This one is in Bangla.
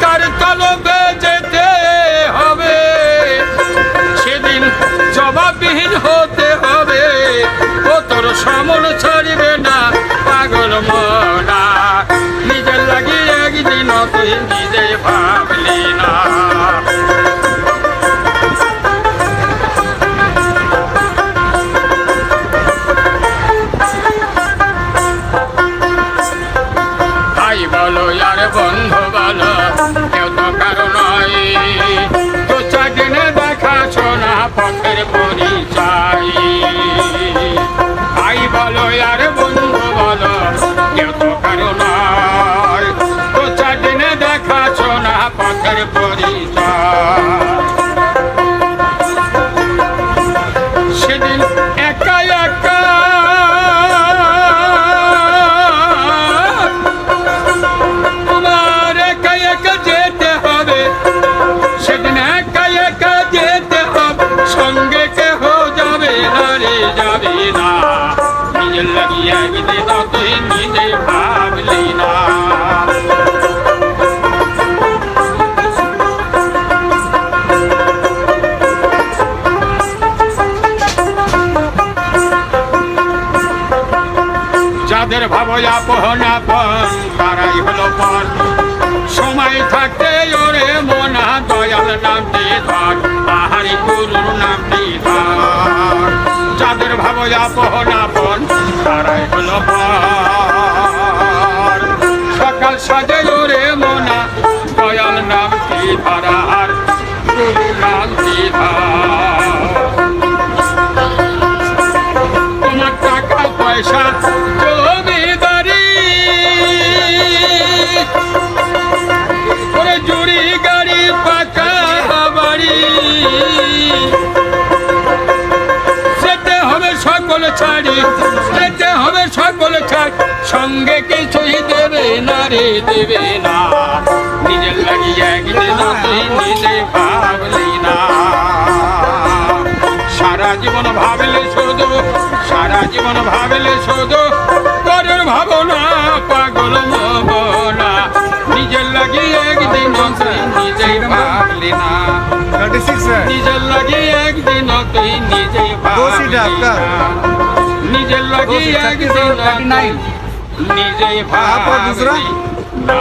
তার তলবে যেতে হবে। সেদিন জবাবহীন হতে হবে। ও তোর সমন ছাড়িবে না, পাগল মনা। নিজের লাগে একদিন তুই নিজে ভাবলি না। বলো আর বন্ধু বলো পথের পরিচয় ভাই বলো, আর বন্ধু বলো কেউ তো কারও নয় তো চারদিনে দেখাছ না পথের পরিচয় যাবে না না যাদের ভাবো আপন আপন, তারাই হলো পর। সময় থাকতে ওরে মনা, দয়াল নামটি ধর। আহারি গুরুর নামটি ধর। আপন আপন তারাই সকাল সাজে রে মনা দয়াল নাম কি আর ছাড়ি যেতে হবে সকল ছাড়। সঙ্গে কিছুই দেবে না রে দেবে না। নিজের লাগি একদিন নিজে ভাবলি না। সারা জীবন ভাবলে শুধু সারা জীবন ভাবলে শুধু পরের ভাবনা পাগল ভাবনা নিজের লাগি একদিন নিজে ভাবলি না। নিজের লাগি একদিন তুই নিজেই ভাবলি না। নিজের লাগি দো সিট, একদিন 39 নিজেই आप और दूसरा? ভাবলি না